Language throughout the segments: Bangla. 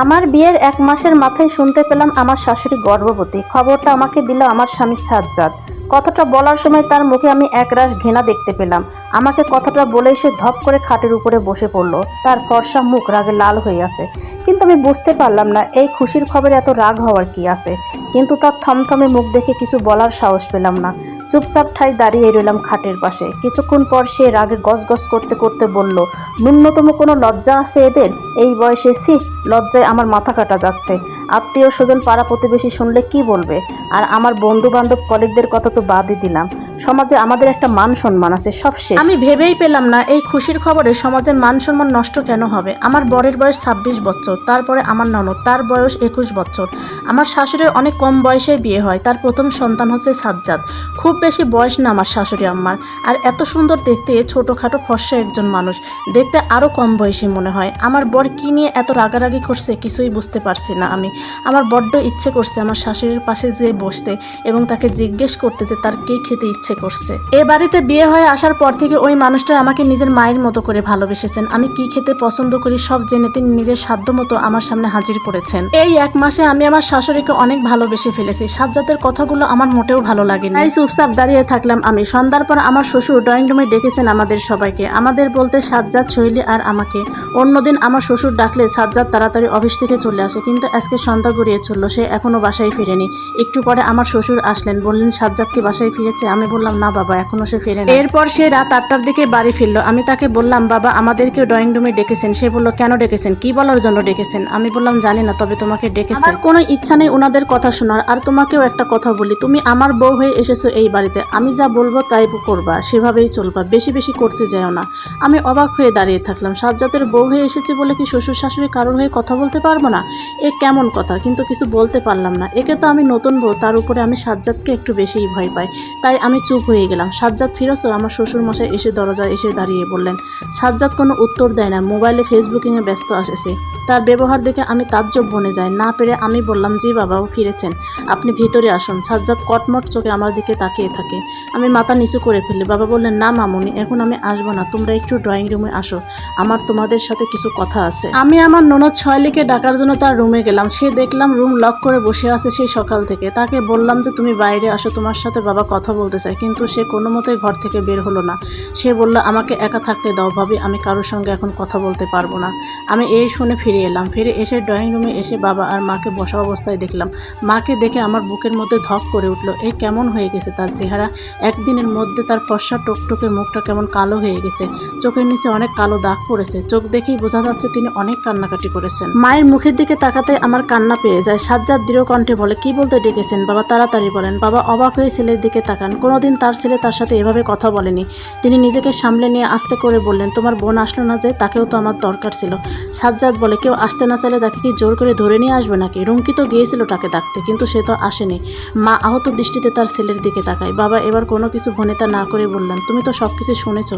আমার বিয়ের এক মাসের মাথায় শুনতে পেলাম আমার শাশুড়ি গর্ভবতী। খবরটা আমাকে দিল আমার স্বামী সাজ্জাদ। কথাটা বলার সময় তার মুখে আমি একরাশ ঘৃণা দেখতে পেলাম। আমাকে কথাটা বলেই সে ধপ করে খাটের উপরে বসে পড়ল। তার ফর্সা মুখ রাগে লাল হয়ে আছে। কিন্তু আমি বুঝতে পারলাম না, এই খুশির খবরে এত রাগ হওয়ার কি আছে? কিন্তু তার থমথমে মুখ দেখে কিছু বলার সাহস পেলাম না। চুপচাপ ঠাই দাঁড়িয়ে রইলাম খাটের পাশে। কিছুক্ষণ পর সে রাগে গজগজ করতে করতে বলল, ন্যূনতম কোনো লজ্জা আছে এদের? এই বয়সে সি লজ্জায় আমার মাথা কাটা যাচ্ছে। আত্মীয় স্বজন পাড়া প্রতিবেশী শুনলে কি বলবে? আর আমার বন্ধু বান্ধব কলিগদের কথা তো বাদই দিলাম। সমাজে আমাদের একটা মান সম্মান আছে, সব শেষ। আমি ভেবেই পেলাম না এই খুশির খবরে সমাজের মান সম্মান নষ্ট কেন হবে। আমার বরের বয়স ছাব্বিশ বছর, তারপরে আমার ননদ, তার বয়স একুশ বছর। আমার শাশুড়ির অনেক কম বয়সে বিয়ে হয়, তার প্রথম সন্তান হচ্ছে সাজ্জাদ। খুব বেশি বয়স না আমার শাশুড়ি আম্মার। আর এত সুন্দর দেখতে, ছোটোখাটো ফর্সা একজন মানুষ। দেখতে আরও কম বয়সী মনে হয়। আমার বর কি নিয়ে এত রাগারাগি করছে কিছুই বুঝতে পারছি না আমি। আমার বড্ড ইচ্ছে করছে আমার শাশুড়ির পাশে যেয়ে বসতে এবং তাকে জিজ্ঞেস করতে যে তার কে খেতে ইচ্ছে করছে। এ বাড়িতে বিয়ে হয়ে আসার পর থেকে ওই মানুষটা আমাকে নিজের মায়ের মতো করে ভালোবেসেছেন। আমি কি খেতে পছন্দ করি সব জেনে তিনি নিজের সাধ্য মতো আমার সামনে হাজির করেছেন। এই এক মাসে আমি আমার শাশুড়িকে অনেক ভালোবেসে ফেলেছি। সাজ্জাতের কথাগুলো আমার মোটেও ভালো লাগেনি। তাই চুপচাপ দাঁড়িয়ে থাকলাম আমি। সন্ধ্যার পর আমার শ্বশুর ড্রয়িং রুমে ডেকেছেন আমাদের সবাইকে। আমাদের বলতে সাজ্জাদ, শৈলী আর আমাকে। অন্যদিন আমার শ্বশুর ডাকলে সাজ্জাদ তাড়াতাড়ি অফিস থেকে চলে আসে। কিন্তু আজকে সন্ধ্যা গড়িয়ে চলল। সে এখনও বাসায় ফিরেনি। একটু পরে আমার শ্বশুর আসলেন। বললেন, সাজ্জাদ কি বাসায় ফিরেছে? আমি বললাম না বাবা এখনও সে ফিরেনি এরপর সে রাত আটটার দিকে বাড়ি ফিরলো। আমি তাকে বললাম বাবা আমাদেরকে ড্রয়িং রুমে ডেকেছেন। সে বলল কেন ডেকেছেন? কি বলার জন্য ডেকেছেন? আমি বললাম জানি না তবে তোমাকে ডেকেছেন আমার কোনো ইচ্ছা নেই ওনাদের কথা শোনার আর তোমাকেও একটা কথা বলি তুমি আমার বউ হয়ে এসেছ এই বাড়িতে। আমি যা বলব তাই করবা সেভাবেই চলবা বেশি বেশি করতে যাও না। আমি অবাক হয়ে দাঁড়িয়ে থাকলাম সাজ্জাতের বউ হয়ে এসেছে বলে কি শ্বশুর শাশুড়ি কারোর হয়ে কথা বলতে পারব না? এ কেমন কথা কিন্তু কিছু বলতে পারলাম না। একে তো আমি নতুন বউ তার উপরে আমি সাজ্জাদকে একটু বেশিই ভয় পাই। তাই আমি চুপ হয়ে গেলাম। সাজ্জাদ ফিরোছো আমার শ্বশুর মশাই এসে দরজায় এসে দাঁড়িয়ে বললেন, সাজ্জাদ কোনো উত্তর দেয় না, মোবাইলে ফেসবুকিংয়ে ব্যস্ত আসেছে তার ব্যবহার দেখে আমি তাজ্জব বনে যাই। না পেরে আমি বললাম, জি বাবাও ফিরেছেন। আপনি ভিতরে আসুন। সাজ্জাদ কটমট চোখে আমার দিকে তাকিয়ে থাকে। আমি মাথা নিচু করে ফেলি বাবা বললেন, না মামুনি, এখন আমি আসব না। তোমরা একটু ড্রয়িং রুমে আসো। আমার তোমাদের সাথে কিছু কথা আছে। আমি আমার ননদ ছয়লিকে ডাকার জন্য তার রুমে গেলাম। সে দেখলাম রুম লক করে বসে আছে সেই সকাল থেকে। তাকে বললাম যে, তুমি বাইরে আসো, তোমার সাথে বাবা কথা বলতে চায় কিন্তু সে কোনো মতোই ঘর থেকে বের হলো না। সে বলল, আমাকে একা থাকতে দাও ভাবি, আমি কারোর সঙ্গে এখন কথা বলতে পারব না। আমি এই শুনে ফিরে এলাম। ফিরে এসে ড্রয়িং রুমে এসে বাবা আর মাকে বসা অবস্থায় দেখলাম। মাকে দেখে আমার বুকের মধ্যে ধক করে উঠল। এই কেমন হয়ে গেছে তার চেহারা? একদিনের মধ্যে তার ফর্সা টকটকে মুখটা কেমন কালো হয়ে গেছে। চোখের নিচে অনেক কালো দাগ পড়েছে। চোখ দেখেই বোঝা যাচ্ছে তিনি অনেক কান্নাকাটি করেছেন। মায়ের মুখের দিকে তাকাতে আমার কান্না পেয়ে যায়। সাজ্জাদ দৃঢ় কণ্ঠে বলে, কি বলতে ডেকেছেন বাবা? তাড়াতাড়ি বলেন। বাবা অবাক হয়ে ছেলের দিকে তাকান। কোনোদিন তার ছেলে তার সাথে এভাবে কথা বলেনি। তিনি নিজেকে সামলে নিয়ে আসতে করে বললেন, তোমার বোন আসলো না যে, তাকেও তো আমার দরকার ছিল। সাজ্জাদ বলে, কেউ আসতে না চাইলে তাকে কি জোর করে ধরে নিয়ে আসবে নাকি? রুমকি তো গিয়েছিল তাকে ডাকতে, কিন্তু সে তো আসেনি। মা আহত দৃষ্টিতে তার ছেলের দিকে তাকায়। বাবা এবার কোনো কিছু ভনিতা না করে বললেন, তুমি তো সব কিছু শুনেছ,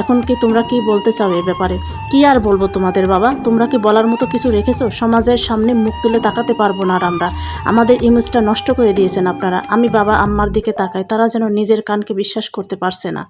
এখন কি তোমরা কি বলতে চাও এ ব্যাপারে? কি আর বলব তোমাদের বাবা? তোমরা কি বলার মতো কিছু রেখেছো? সমাজের সামনে মুখ তুলে তাকাতে পারব না আর আমরা। আমাদের ইমেজটা নষ্ট করে দিয়েছেন আপনারা। আমি বাবা আম্মার দিকে তাকাই, তারা যেন নিজের কানকে বিশ্বাস করতে পারছে না।